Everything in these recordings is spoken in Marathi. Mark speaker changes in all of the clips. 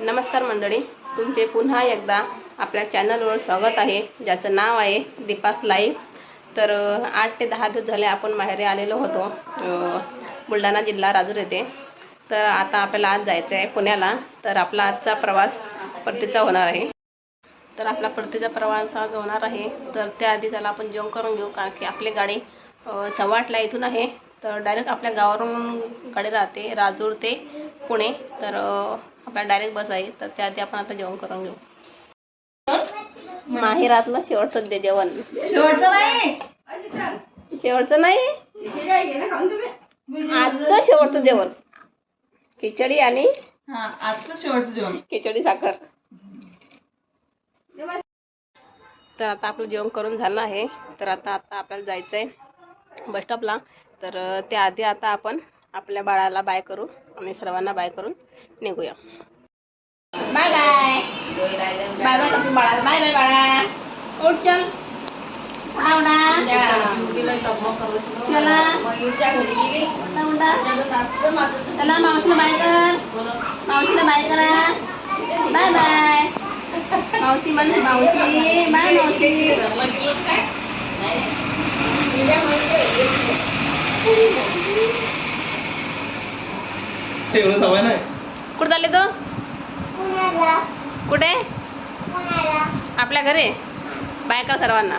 Speaker 1: नमस्कार मंडळी तुमचे पुन्हा एकदा आपल्या चॅनलवर स्वागत आहे ज्याचं नाव आहे दीपात लाईव्ह. तर आठ ते दहा दिवस झाले आपण माहेरी आलेलो होतो बुलढाणा जिल्हा राजूर येथे. तर आता आपल्याला आज जायचं आहे पुण्याला तर आपला आजचा प्रवास परतीचा होणार आहे. तर आपला परतीचा प्रवास आज होणार आहे तर त्याआधी त्याला आपण जेवण करून घेऊ कारण की आपली गाडी सव्वा आठला इथून आहे. तर डायरेक्ट आपल्या गावावरून गाडी राहते राजूर ते पुणे. तर आपल्याला डायरेक्ट बस आहे तर त्याआधी आपण आता जेवण करून घेऊ. माहेरातलं शेवटचं दे जेवण.
Speaker 2: शेवटचं नाही?
Speaker 1: शेवटचं नाही? आजचं शेवटचं जेवण. खिचडी आणि
Speaker 2: आजचं शेवटचं जेवण.
Speaker 1: खिचडी साखर. तर आता आपलं जेवण करून झालं आहे. तर आता आता आपल्याला जायचं आहे बसस्टॉपला तर अ, त्याआधी आता आपण आपल्या बाळाला बाय करू आणि सर्वांना बाय करून निघूया. Bye bye bye bye. बाळाला बाय बाय बाळा. उठ चल. चला. चला मावशीला बाय कर. मावशीला बाय करा. बाय बाय मावशी म्हण मावशी. बाय मावशी.
Speaker 3: एवढं सवय नाही.
Speaker 1: कुठे चालले तो? कुठे? आपल्या घरी? बाय कर सर्वांना?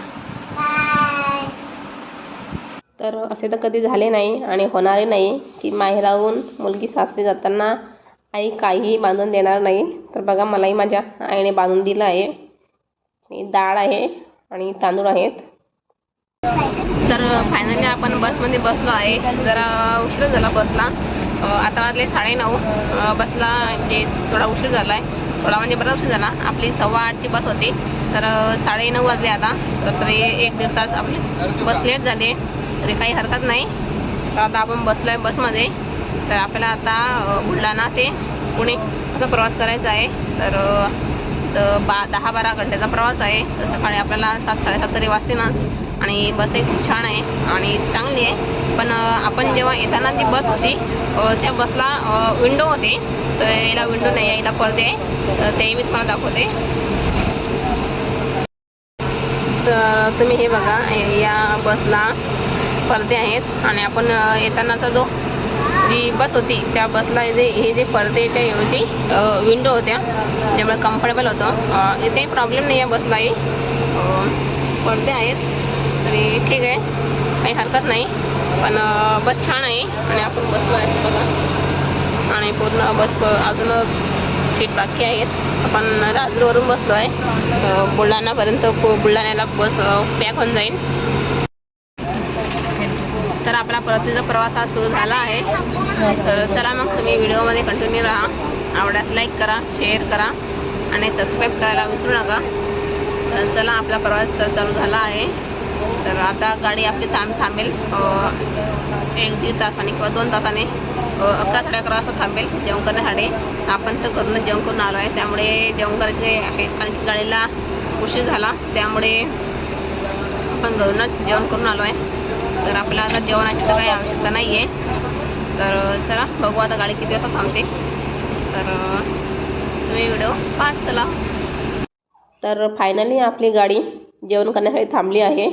Speaker 1: तर असे तर कधी झाले नाही आणि होणारे नाही की माहेराहून मुलगी सासरी जाताना आई काहीही बांधून देणार नाही. तर बघा मलाही माझ्या आईने बांधून दिलं आहे. ही डाळ आहे आणि तांदूळ आहेत. तर फायनली आपण बसमध्ये बसलो आहे. जरा उशीर झाला बसला. आता वाजले साडेनऊ. नऊ बसला म्हणजे थोडा उशीर झाला आहे थोडा म्हणजे बरा उशीर झाला. आपली सव्वा आठची बस होती. तर साडे साडेनऊ वाजले आता. तर तरी एक दीड तास आपली बस लेट झाली. तरी काही हरकत नाही. तर आता आपण बसलो आहे बसमध्ये तर आपल्याला आता बुलढाणा ते पुणे असा प्रवास करायचा आहे. तर तर बा दहा बारा घंट्याचा प्रवास आहे. तर सकाळी आपल्याला सात साडेसात तरी वाजते ना. आणि बसही खूप छान आहे आणि चांगली आहे. पण आपण जेव्हा येताना जी बस होती त्या बसला विंडो होते. तर याला विंडो नाही आहे याला पडदे आहे. तर ते मी तुम्हाला दाखवते. तर तुम्ही हे बघा या बसला पडदे आहेत. आणि आपण येतानाचा जो जी बस होती त्या बसला जे हे जे पडदेच्या ऐवजी विंडो होत्या. त्यामुळे कम्फर्टेबल होतं. इथे प्रॉब्लेम नाही आहे बसलाही पडदे आहेत. आणि ठीक आहे. काही हरकत नाही. पण बस छान आहे. आणि आपण बसलो आहे बघा. आणि पूर्ण बस अजून सीट बाकी आहेत. आपण राजूरवरून बसलो आहे बुलढाणापर्यंत पु- बुलढाण्याला बस पॅक होऊन जाईल. तर आपला परतीचा प्रवास हा सुरू झाला आहे. तर चला मग तुम्ही व्हिडिओमध्ये कंटिन्यू राहा. आवड्यात लाईक करा शेअर करा. आणि सबस्क्राईब करायला विसरू नका. तर चला आपला प्रवास चालू झाला आहे. तर आता गाडी आपली थांब थांबेल. एक दीड तासाने किंवा दोन तासाने अकरा साडे अकरा वाजता थांबेल जेवण करण्यासाठी आपण तर घरूनच जेवण करून आलो आहे त्यामुळे जेवण करायचे आहे. कारण की गाडीला उशीर झाला त्यामुळे आपण घरूनच जेवण करून आलो आहे. तर आपल्याला आता जेवणाची तर काही आवश्यकता नाही आहे तर चला बघू आता गाडी किती वाजता थांबते. तर तुम्ही व्हिडिओ पाच चला. तर फायनली आपली गाडी जेवण करण्यासाठी थांबली आहे.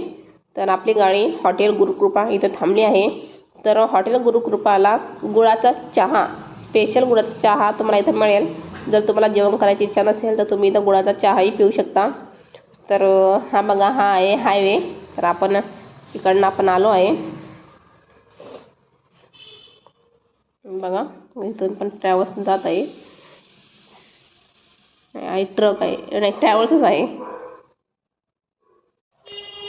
Speaker 1: तर आपली गाडी हॉटेल गुरुकृपा इथं थांबली आहे. तर हॉटेल गुरुकृपाला गुळाचा चहा स्पेशल गुळाचा चहा तुम्हाला इथं मिळेल. जर तुम्हाला जेवण करायची इच्छा नसेल तर तुम्ही इथं गुळाचा चहाही पिऊ शकता. तर हा बघा हा आहे हायवे तर आपण इकडनं आपण आलो आहे. बघा इथून पण ट्रॅव्हल्स जात आहे. ट्रक आहे. नाही ट्रॅव्हल्सच आहे.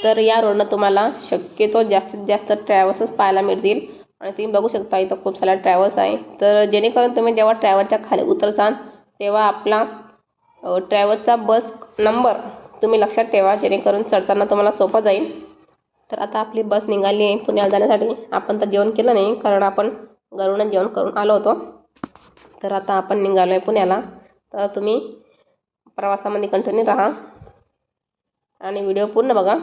Speaker 1: तर या रोडनं तुम्हाला शक्यतो जास्तीत जास्त ट्रॅव्हल्सच पाहायला मिळतील. आणि तुम्ही बघू शकता इथं खूप साऱ्या ट्रॅव्हल्स आहे. तर जेणेकरून तुम्ही जेव्हा ट्रॅव्हलच्या खाली उतरसान तेव्हा आपला ट्रॅव्हल्सचा बस नंबर तुम्ही लक्षात ठेवा जेणेकरून चढताना तुम्हाला सोपं जाईल. तर आता आपली बस निघाली आहे पुण्याला जाण्यासाठी. आपण तर जेवण केलं नाही कारण आपण घरूनच जेवण करून आलो होतो. तर आता आपण निघालो आहे पुण्याला. तर तुम्ही प्रवासामध्ये कंटिन्यू राहा. आणि व्हिडिओ पूर्ण बघा.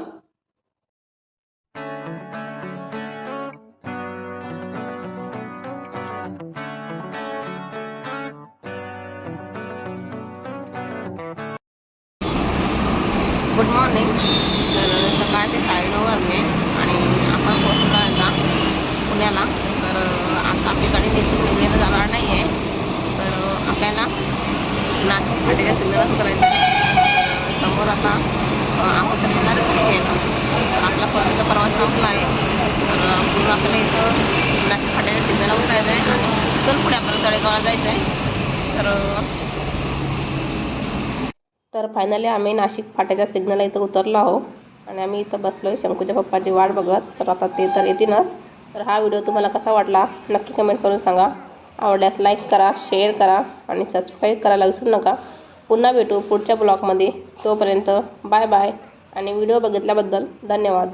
Speaker 1: Good morning. तर सकाळचे साडेनऊ वाजले आणि आपण पोहोचलो आहे आता पुण्याला. तर आता आपल्याकडे तिथून निघलेलं जाणार नाही आहे तर आपल्याला नाशिक फाटेच्या संदर्भात करायचं आहे. समोर आता आहोत तर येणारच नाही तर आपला परतीचा प्रवास संपला आहे. तर पुढं आपल्याला इथं नाशिक फाट्याच्या सिग्नलला उतरायचं आहे आणि तिथून पुढे आपल्याला तळेगावला जायचं आहे. तर तर फायनली आम्ही नाशिक फाट्याच्या सिग्नलला इथं उतरलो आहो आणि आम्ही इथं बसलो आहे शंकूच्या पप्पाची वाट बघत. तर आता ते तर येतीलच. तर हा व्हिडिओ तुम्हाला कसा वाटला? नक्की कमेंट करून सांगा. आवडल्यास लाईक करा शेअर करा आणि सबस्क्राईब करायला विसरू नका. पुन्हा भेटू पुढच्या ब्लॉगमध्ये तोपर्यंत बाय बाय आणि व्हिडिओ बघितल्याबद्दल धन्यवाद.